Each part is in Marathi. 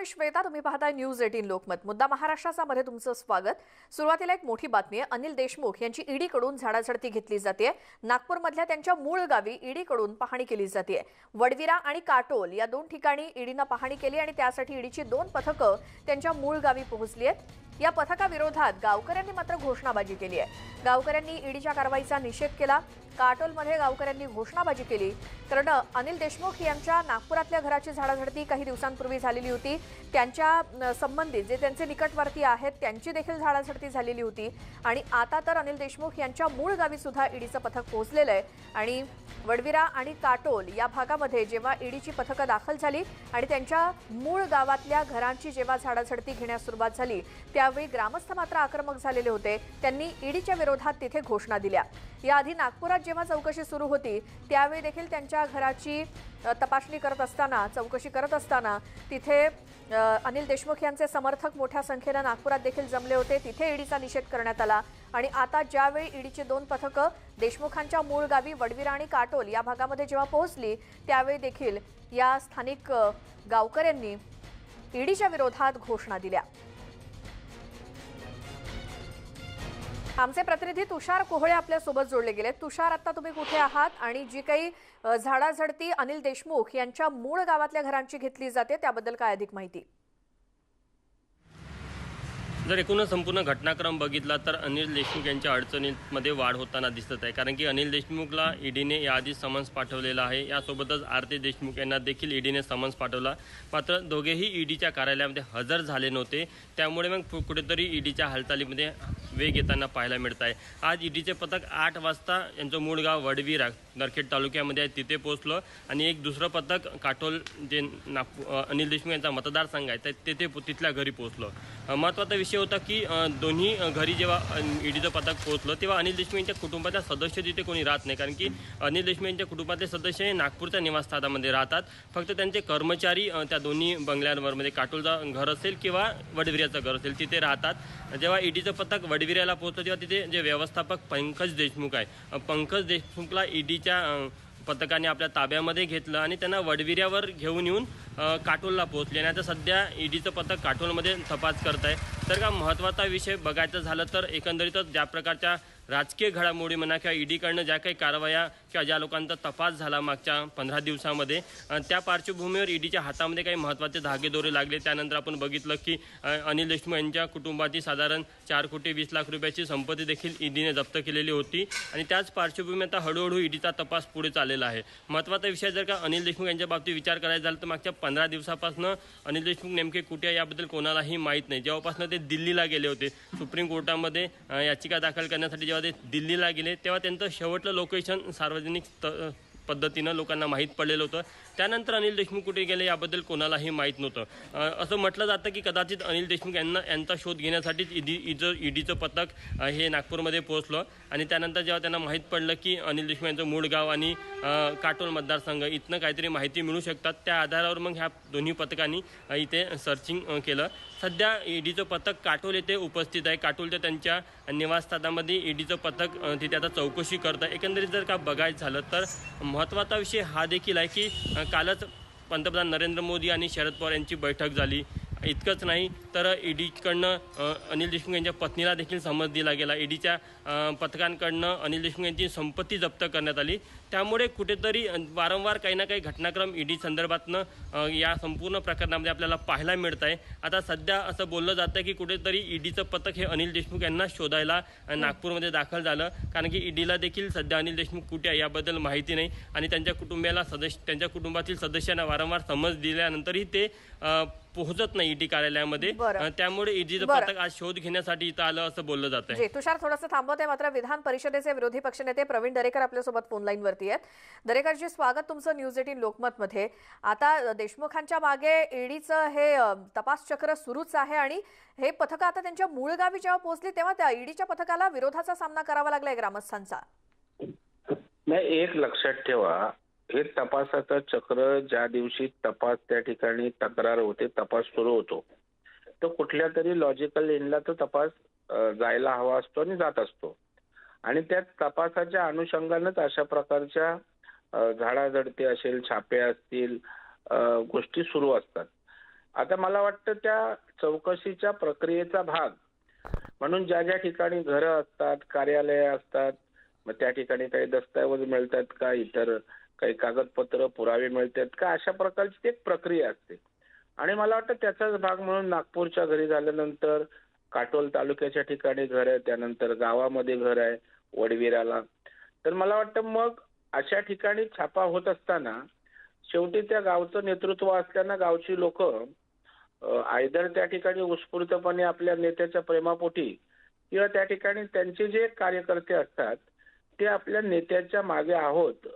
मी श्वेता तुम्ही पाहताय न्यूज एटीन लोकमत. मुद्दा महाराष्ट्राचा मध्ये तुमचं स्वागत. सुरुवातीला एक मोठी बातमी आहे. अनिल देशमुख यांची ईडीकडून झाडाझडती घेतली जाते नागपूरमधल्या त्यांच्या मूळ गावी ईडीकडून पाहणी केली जाते वडविरा आणि काटोल या दोन ठिकाणी ईडीनं पाहणी केली आणि त्यासाठी ईडीची दोन पथकं त्यांच्या मूळ गावी पोहोचली आहेत. या पथकाविरोधात गावकऱ्यांनी मात्र घोषणाबाजी केली आहे. गावकऱ्यांनी ईडीच्या कारवाईचा निषेध केला. काटोलमध्ये गावकऱ्यांनी घोषणाबाजी केली. कारण अनिल देशमुख यांच्या नागपुरातल्या घराची झाडाझडती काही दिवसांपूर्वी झालेली होती. त्यांच्या संबंधित जे त्यांचे निकटवर्ती आहेत त्यांची देखील झाडाझडती झालेली होती. आणि आता तर अनिल देशमुख यांच्या मूळ गावी सुद्धा ईडीचं पथक पोहोचलेलं आहे. आणि वडविरा आणि काटोल या भागामध्ये जेव्हा ईडीची पथकं दाखल झाली आणि त्यांच्या मूळ गावातल्या घरांची जेव्हा झाडाझडती घेण्यास सुरुवात झाली त्यावेळी ग्रामस्थ मात्र आक्रमक झालेले होते. त्यांनी ईडीच्या विरोधात तिथे घोषणा दिल्या. याआधी नागपुरात जेव्हा चौकशी सुरू होती त्यावेळी देखील त्यांच्या घराची तपासणी करत असताना चौकशी करत असताना तिथे अनिल देशमुख यांचे समर्थक मोठ्या संख्येनं नागपुरात देखील जमले होते. तिथे ईडीचा निषेध करण्यात आला. आणि आता ज्यावेळी ईडीची दोन पथकं देशमुखांच्या मूळ गावी वडविरा आणि काटोल या भागामध्ये जेव्हा पोहोचली त्यावेळी देखील या स्थानिक गावकऱ्यांनी ईडीच्या विरोधात घोषणा दिल्या. आमचे प्रतिनिधी तुषार कोहळे आपल्यासोबत जोडले गेले तुषार आता तुम्ही कुठे आहात? आणि जी काही झाडाझडती अनिल देशमुख यांच्या मूळ गावातल्या घरांची घेतली जाते त्याबद्दल काय अधिक माहिती? जर एकूणच संपूर्ण घटनाक्रम बघितला तर अनिल देशमुख यांच्या अडचणीमध्ये वाढ होताना दिसत आहे. कारण की अनिल देशमुखला ईडीने याआधी समन्स पाठवलेला आहे. यासोबतच आरती देशमुख यांना देखील ईडीने समन्स पाठवला. मात्र दोघेही ईडीच्या कार्यालयामध्ये हजर झाले नव्हते. त्यामुळे मग कुठेतरी ईडीच्या हालचालीमध्ये वेग येताना पाहायला मिळत आहे. आज ईडीचे पथक आठ वाजता यांचं मूळ गाव वडवीरा नरखेड तालुक्यामध्ये आहे तिथे पोहोचलं. आणि एक दुसरं पथक काटोल जे नागपूर अनिल देशमुख यांचा मतदारसंघ आहे तर तेथे तिथल्या घरी पोचलो महत्त्वाचा विषय होता की दोन्ही घरी जेव्हा ईडीचं पथक पोचलं तेव्हा अनिल देशमुख यांच्या कुटुंबाच्या सदस्य तिथे कोणी राहत नाही. कारण की अनिल देशमुख यांच्या कुटुंबातले सदस्य हे नागपूरच्या निवासस्थानामध्ये राहतात. फक्त त्यांचे कर्मचारी त्या दोन्ही बंगल्यांवर म्हणजे काटोलचं घर असेल किंवा वडविऱ्याचं घर असेल तिथे राहतात. जेव्हा ईडीचं पथक वडविऱ्याला पोहोचलं तेव्हा तिथे जे व्यवस्थापक पंकज देशमुख आहे पंकज देशमुखला ईडीच्या पथकाने आपल्या ताब्यामध्ये घेतलं आणि त्यांना वडविऱ्यावर घेऊन येऊन काटोलला पोहोचले. आणि आता सध्या ईडीचं पथक काटोलमध्ये तपास करत आहे तर का महत्त्वाचा विषय बघायचं झालं तर एकंदरीतच ज्या प्रकारच्या राजकीय घडामोडी म्हणा किंवा ईडीकडनं ज्या काही कारवाया किंवा ज्या लोकांचा तपास झाला मागच्या पंधरा दिवसामध्ये त्या पार्श्वभूमीवर ईडीच्या हातामध्ये काही महत्त्वाचे धागेदोरे लागले. त्यानंतर आपण बघितलं की अनिल देशमुख यांच्या कुटुंबाची साधारण चार कोटी वीस लाख रुपयाची संपत्ती देखील ईडीने जप्त केलेली होती. आणि त्याच पार्श्वभूमी आता हळूहळू ईडीचा तपास पुढे चाललेला आहे. महत्त्वाचा विषय जर का अनिल देशमुख यांच्या बाबतीत विचार करायचा झाला तर मागच्या पंधरा दिवसापासून अनिल देशमुख नेमके कुठे आहे याबद्दल कोणालाही माहीत नाही. जेव्हापासून ते दिल्लीला गेले होते सुप्रीम कोर्टामध्ये याचिका दाखल करण्यासाठी जेव्हा ते दिल्लीला गेले तेव्हा त्यांचं शेवटलं लोकेशन सार्वजनिक सार्वजनिक त- पद्धतीनं लोकांना माहीत पडलेलं होतं. त्यानंतर अनिल देशमुख कुठे गेले याबद्दल कोणालाही माहीत नव्हतं. असं म्हटलं जातं की कदाचित अनिल देशमुख यांना यांचा शोध घेण्यासाठीच ईडी ईचं ईडीचं पथक हे नागपूरमध्ये पोहोचलं. आणि त्यानंतर जेव्हा त्यांना माहीत पडलं की अनिल देशमुख यांचं मूळ गाव आणि काटोल मतदारसंघ इथनं काहीतरी माहिती मिळू शकतात त्या आधारावर मग ह्या दोन्ही पथकांनी इथे सर्चिंग केलं. सध्या ईडीचं पथक काटोल येथे उपस्थित आहे. काटोलच्या त्यांच्या निवासस्थानामध्ये ईडीचं पथक तिथे आता चौकशी करतं. एकंदरीत जर का बघायचं झालं तर महत्त्वाचा विषय हा देखील आहे की कालच पंतप्रधान नरेंद्र मोदी आणि शरद पवार यांची बैठक झाली. इतकंच नाही तर ईडीकडनं अनिल देशमुख यांच्या पत्नीला देखील समज दिला गेला. ईडीच्या पथकांकडनं अनिल देशमुख यांची संपत्ती जप्त करण्यात आली. त्यामुळे कुठेतरी वारंवार काही ना काही घटनाक्रम ईडी संदर्भातनं या संपूर्ण प्रकरणामध्ये आपल्याला पाहायला मिळत आहे आता सध्या असं बोललं जातं की कुठेतरी ईडीचं पथक हे अनिल देशमुख यांना शोधायला नागपूरमध्ये दाखल झालं. कारण की ईडीला देखील सध्या अनिल देशमुख कुठे आहे याबद्दल माहिती नाही. आणि त्यांच्या कुटुंबियाला सदस्य त्यांच्या कुटुंबातील सदस्यांना वारंवार समज दिल्यानंतरही ते पोहोचत नाही ईडी कार्यालयामध्ये. त्यामुळे ईडीचं. पथक आज शोध घेण्यासाठी इथं आलं असं बोललं जात आहे जे तुषार थोडंसं थांबवते मात्र विधान परिषदेचे विरोधी पक्षनेते प्रवीण दरेकर आपल्यासोबत फोन लाईन वरती आहेत. दरेकरजी स्वागत तुमचं न्यूज एटीन लोकमत मध्ये आता देशमुखांच्या मागे ईडीचं हे तपास चक्र सुरूच आहे आणि हे पथक आता त्यांच्या मूळ गावी जेव्हा पोहोचली तेव्हा त्या ईडीच्या पथकाला विरोधाचा सामना करावा लागलाय ग्रामस्थांचा. नाही एक लक्षात ठेवा हे तपासाचं चक्र ज्या दिवशी तपास त्या ठिकाणी तक्रार होते तपास सुरू होतो. तो कुठल्या तरी लॉजिकल एंडला तो तपास अ, जायला हवा असतो आणि जात असतो. आणि त्या तपासाच्या अनुषंगानंच अशा प्रकारच्या अ, झाडाझडती असेल छापे असतील अ, गोष्टी सुरू असतात. आता मला वाटतं त्या चौकशीच्या प्रक्रियेचा भाग म्हणून ज्या ज्या ठिकाणी घरं असतात कार्यालय असतात मग त्या ठिकाणी काही दस्तऐवज मिळतात का इतर काही कागदपत्र पुरावे मिळतात का? अशा प्रकारची ती एक प्रक्रिया असते. आणि मला वाटतं त्याचाच भाग म्हणून नागपूरच्या घरी झाल्यानंतर काटोल तालुक्याच्या ठिकाणी घर आहे त्यानंतर गावामध्ये घर आहे वडविराला. तर मला वाटतं मग अशा ठिकाणी छापा होत असताना शेवटी त्या गावचं नेतृत्व असल्यानं गावची लोक आयदर त्या ठिकाणी उत्स्फूर्तपणे आपल्या नेत्याच्या प्रेमापोटी किंवा त्या ठिकाणी त्यांचे जे कार्यकर्ते असतात ते आपल्या नेत्याच्या मागे आहोत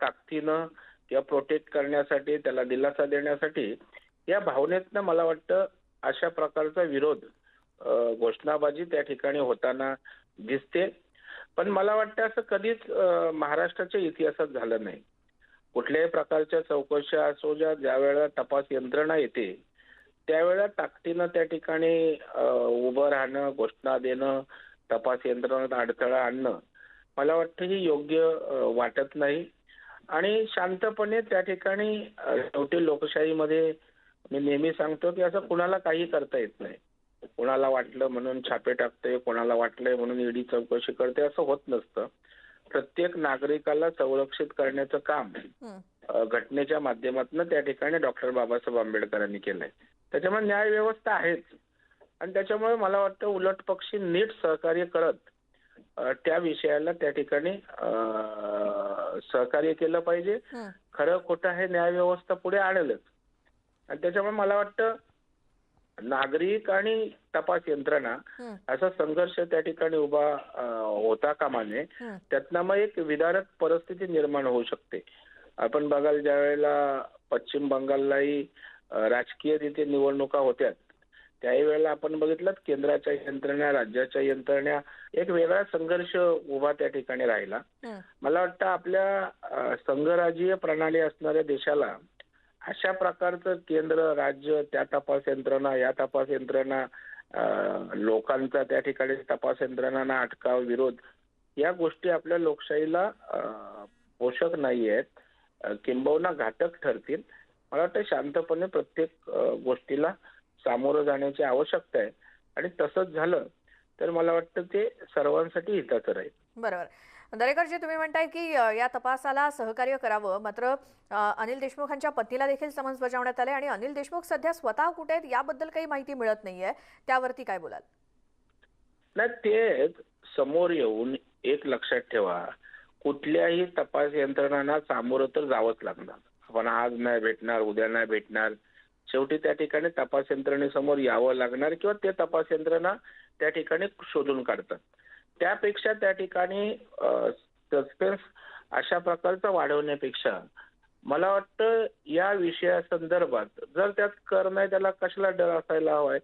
ताकदीनं किंवा प्रोटेक्ट करण्यासाठी त्याला दिलासा देण्यासाठी या भावनेतनं मला वाटतं अशा प्रकारचा विरोध घोषणाबाजी त्या ठिकाणी होताना दिसते. पण मला वाटतं असं कधीच महाराष्ट्राच्या इतिहासात झालं नाही. कुठल्याही प्रकारच्या चौकशा असो ज्या ज्या वेळेला तपास यंत्रणा येते त्यावेळेला ताकदीनं त्या ठिकाणी उभं राहणं घोषणा देणं तपास यंत्रणात अडथळा आणणं मला वाटतं ही योग्य वाटत नाही. आणि शांतपणे त्या ठिकाणी शेवटी लोकशाहीमध्ये मी नेहमी सांगतो की असं कुणाला काही करता येत नाही. कोणाला वाटलं म्हणून छापे टाकते कोणाला वाटलंय म्हणून ईडी चौकशी करते असं होत नसतं. प्रत्येक नागरिकाला संरक्षित करण्याचं काम घटनेच्या माध्यमातून त्या ठिकाणी डॉक्टर बाबासाहेब आंबेडकरांनी केलंय. त्याच्यामुळे न्याय व्यवस्था आहेच. आणि त्याच्यामुळे मला वाटतं उलट पक्षी नीट सहकार्य करत त्या विषयाला त्या ठिकाणी सहकार्य केलं पाहिजे. खरं खोटं हे न्याय व्यवस्था पुढे आणलंच आणि त्याच्यामुळे मला वाटतं नागरिक आणि तपास यंत्रणा. असा संघर्ष त्या ठिकाणी उभा होता कामा नये हं. त्यातनं मग एक विदारक परिस्थिती निर्माण होऊ शकते आपण बघाल ज्या वेळेला पश्चिम बंगाललाही राजकीय तिथे निवडणुका होत्या त्याही वेळेला आपण बघितलं केंद्राच्या यंत्रणा राज्याच्या यंत्रणा एक वेगळा संघर्ष उभा त्या ठिकाणी राहिला. मला वाटतं आपल्या अ, संघराज्यीय प्रणाली असणाऱ्या देशाला अशा प्रकारचं केंद्र राज्य त्या तपास यंत्रणा या तपास यंत्रणा लोकांचा त्या ठिकाणी तपास यंत्रणांना अटकाव विरोध या गोष्टी आपल्या लोकशाहीला पोषक नाही आहेत किंबहुना घातक ठरतील मला वाटतं शांतपणे प्रत्येक गोष्टीला सामोरं जाण्याची आवश्यकता आहे. आणि तसंच झालं तर मला वाटतं ते सर्वांसाठी हिताचं राहील. बरोबर. दरेकरजी तुम्ही म्हणताय की या तपासाला सहकार्य करावं. मात्र अनिल देशमुखांच्या पत्नीला देखील समन्स बजावण्यात आले आणि अनिल देशमुख सध्या स्वतः कुठे आहेत याबद्दल काही माहिती मिळत नाहीये. त्यावरती काय बोलाल? नाही तेच समोर येऊन एक लक्षात ठेवा. कुठल्याही तपास यंत्रणांना सामोरं तर जावंच लागणार. आपण आज नाही भेटणार उद्या नाही भेटणार. शेवटी त्या ठिकाणी तपास यंत्रणेसमोर यावं लागणार किंवा ते तपास यंत्रणा त्या ठिकाणी शोधून काढतात. त्यापेक्षा त्या ठिकाणी सस्पेन्स अशा प्रकारचा वाढवण्यापेक्षा मला वाटतं या विषयासंदर्भात जर त्यात कर नाही त्याला कशाला डर असायला हवाय?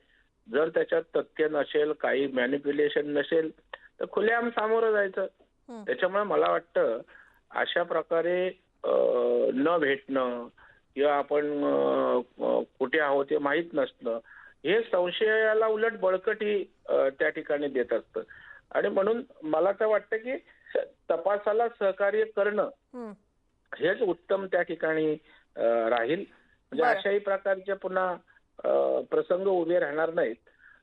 जर त्याच्यात तथ्य नसेल काही मॅनिप्युलेशन नसेल तर खुलेआम सामोरं जायचं. त्याच्यामुळे मला वाटतं अशा प्रकारे न भेटणं किंवा आपण कुठे आहोत हे माहीत नसणं हे संशयाला उलट बळकटी त्या ठिकाणी देत असतं. आणि म्हणून मला तर वाटतं की तपासाला सहकार्य करणं. हेच उत्तम त्या ठिकाणी राहील. म्हणजे. अशाही प्रकारचे पुन्हा प्रसंग उभे राहणार नाहीत.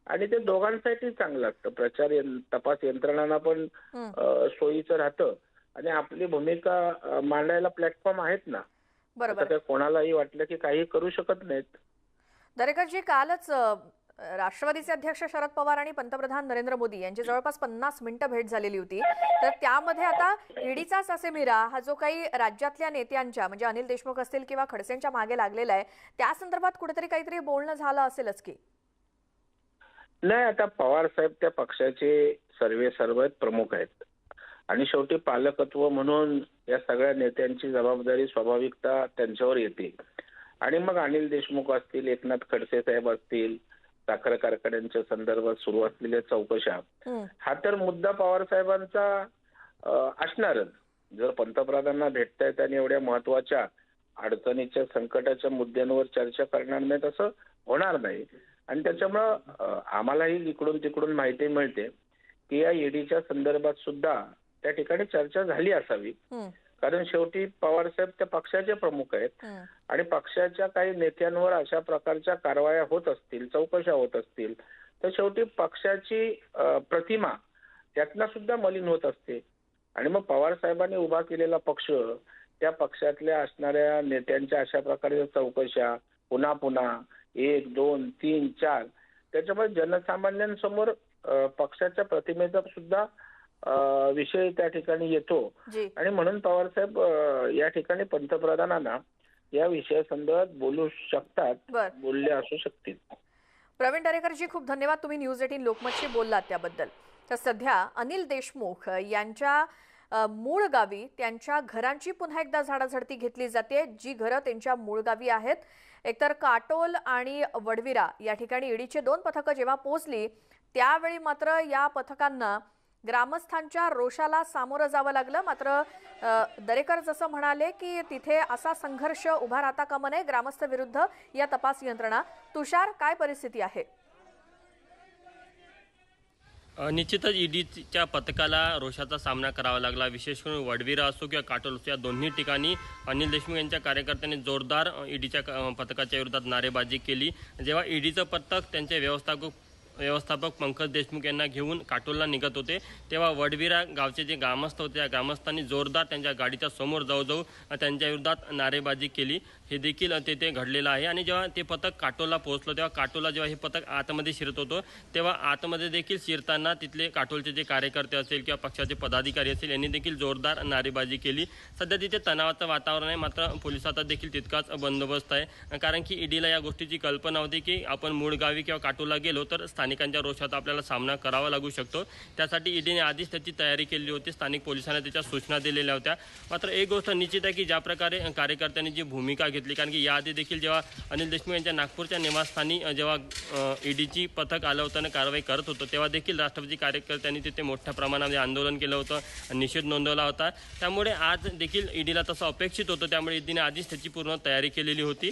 आणि ते दोघांसाठी चांगलं असतं. प्रचार तपास यंत्रणांना पण सोयीचं राहतं. आणि आपली भूमिका मांडायला प्लॅटफॉर्म आहेत ना. बरोबर. कोणालाही वाटलं की काही करू शकत नाहीत. दरेकरजी कालच राष्ट्रवादीचे अध्यक्ष शरद पवार आणि पंतप्रधान नरेंद्र मोदी यांची जवळपास पन्नास मिनिटं भेट झालेली होती. तर त्यामध्ये आता ईडीचाच असे मिरा हा जो काही राज्यातल्या नेत्यांच्या म्हणजे अनिल देशमुख असतील किंवा खडसेंच्या मागे लागलेला आहे त्या संदर्भात कुठेतरी काहीतरी बोलणं झालं असेलच की? नाही आता पवार साहेब त्या पक्षाचे सर्वे सर्व प्रमुख आहेत. आणि शेवटी पालकत्व म्हणून या सगळ्या नेत्यांची जबाबदारी स्वाभाविकता त्यांच्यावर येते. आणि मग अनिल देशमुख असतील एकनाथ खडसे साहेब असतील साखर कारखान्यांच्या संदर्भात सुरू असलेल्या चौकशा हं. तर मुद्दा पवार साहेबांचा असणारच. जर पंतप्रधानांना भेटतायत आणि एवढ्या महत्त्वाच्या अडचणीच्या संकटाच्या मुद्द्यांवर चर्चा करणार नाहीत असं होणार नाही. आणि त्याच्यामुळं आम्हालाही इकडून तिकडून माहिती मिळते की या ईडीच्या संदर्भात सुद्धा त्या ठिकाणी चर्चा झाली असावी. कारण शेवटी पवारसाहेब त्या पक्षाचे प्रमुख आहेत. आणि पक्षाच्या काही नेत्यांवर अशा प्रकारच्या कारवाया होत असतील चौकशा होत असतील तर शेवटी पक्षाची प्रतिमा त्यातनं सुद्धा मलिन होत असते आणि मग पवार साहेबांनी उभा केलेला पक्ष त्या पक्षातल्या असणाऱ्या नेत्यांच्या अशा प्रकारे चौकशा पुन्हा पुन्हा एक दोन तीन चार त्याच्यामुळे जनसामान्यांसमोर पक्षाच्या प्रतिमेचा सुद्धा विषय त्या ठिकाणी येतो. आणि म्हणून पवारसाहेब अ, या ठिकाणी पंतप्रधानांना या विषयासंदर्भात बोलू शकतात बोलले असू शकतील. प्रवीण दरेकरजी खूप धन्यवाद. तुम्ही न्यूज एटीन लोकमतशी बोललात त्याबद्दल. तर सध्या अनिल देशमुख यांच्या मूळ गावी त्यांच्या घरांची पुन्हा एकदा झाडाझडती घेतली जाते. जी घरं त्यांच्या मूळ गावी आहेत. एकतर काटोल आणि वडविरा या ठिकाणी ईडीचे दोन पथकं जेव्हा पोहोचली त्यावेळी मात्र या पथकांना ग्रामस्थांच्या रोषाला सामोरं जावं लागलं. मात्र दरेकर जसं म्हणाले की तिथे असा संघर्ष उभा राहता कामा नये. ग्रामस्थ विरुद्ध या तपास यंत्रणा. तुषार काय परिस्थिती आहे? निश्चितच ईडीच्या पथकाला रोषाचा सामना करावा लागला. विशेष करून वडविरा असो किंवा काटोल असो या दोन्ही ठिकाणी अनिल देशमुख यांच्या कार्यकर्त्यांनी जोरदार ईडीच्या पथकाच्या विरोधात नारेबाजी केली. जेव्हा ईडीचं पथक त्यांचे व्यवस्थापक व्यवस्थापक पंकज देशमुख यांना घेऊन काटोलला निघत होते. तेव्हा वडविरा गावचे जे ग्रामस्थ होते त्या ग्रामस्थांनी जोरदार त्यांच्या गाडीच्या समोर जाऊ जाऊ त्यांच्या विरोधात नारेबाजी केली. हे देखील तेथे घडलेलं आहे. आणि जेव्हा ते पथक काटोलला पोहोचलं तेव्हा काटोलला जेव्हा हे पथक आतमध्ये शिरत होतं तेव्हा आतमध्ये देखील शिरताना तिथले काटोलचे जे कार्यकर्ते असेल किंवा पक्षाचे पदाधिकारी असेल यांनी देखील जोरदार नारेबाजी केली. सध्या तिथे तणावाचं वातावरण आहे. मात्र पोलिसांचा देखील तितकाच बंदोबस्त आहे. कारण की ईडीला या गोष्टीची कल्पना होती की आपण मूळ गावी किंवा काटोलला गेलो तर स्थानिकांच्या रोषाचा आपल्याला सामना करावा लागू शकतो. त्यासाठी ईडीने आधीच त्याची तयारी केली होती. स्थानिक पोलिसांना त्याच्या सूचना दिलेल्या होत्या. मात्र एक गोष्ट निश्चित आहे की ज्या प्रकारे कार्यकर्त्यांनी जी भूमिका घेतली कारण की याआधी देखील जेव्हा अनिल देशमुख यांच्या नागपूरच्या निवासस्थानी जेव्हा ईडीची पथक आलं होतं आणि कारवाई करत होतं तेव्हा देखील राष्ट्रवादी कार्यकर्त्यांनी तिथे मोठ्या प्रमाणामध्ये आंदोलन केलं होतं निषेध नोंदवला होता. त्यामुळे आज देखील ईडीला तसं अपेक्षित होतं त्यामुळे ईडीने आधीच त्याची पूर्ण तयारी केलेली होती.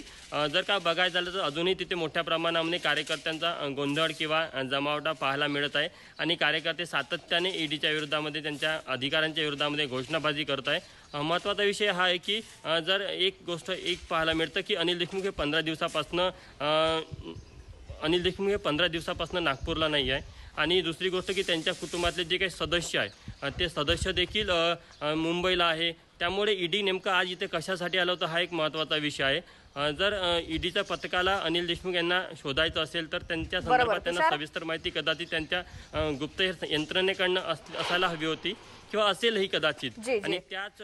जर का बघायचं झालं तर अजूनही तिथे मोठ्या प्रमाणामध्ये कार्यकर्त्यांचा गोंधळ किंवा जमावटा पाहायला मिळत आहे आणि कार्यकर्ते सातत्याने ईडीच्या विरोधामध्ये त्यांच्या अधिकाऱ्यांच्या विरोधामध्ये घोषणाबाजी करत आहे. महत्त्वाचा विषय हा आहे की जर एक गोष्ट एक पाहायला मिळतं की अनिल देशमुख हे पंधरा दिवसापासनं अनिल देशमुख हे पंधरा दिवसापासून नागपूरला नाही आहे आणि दुसरी गोष्ट की त्यांच्या कुटुंबातले जे काही सदस्य आहे ते सदस्य देखील मुंबईला आहे त्यामुळे ईडी नेमकं आज इथे कशासाठी आलं होतं हा एक महत्त्वाचा विषय आहे जर ईडीच्या पथकाला अनिल देशमुख यांना शोधायचं असेल तर त्यांच्या. संदर्भात त्यांना? सविस्तर माहिती कदाचित त्यांच्या अ, गुप्त यंत्रणेकडनं अस- असायला हवी होती किंवा असेलही कदाचित. आणि त्याच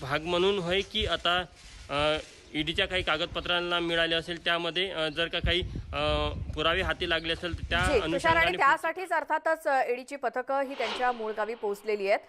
भाग म्हणून होय की आता ईडीच्या काही कागदपत्रांना मिळाले असेल त्यामध्ये जर का काही पुरावे हाती लागले असेल तर त्या अनुषंगाने त्यासाठीच अर्थातच ईडीची पथकं ही त्यांच्या मूळ गावी पोहोचलेली आहेत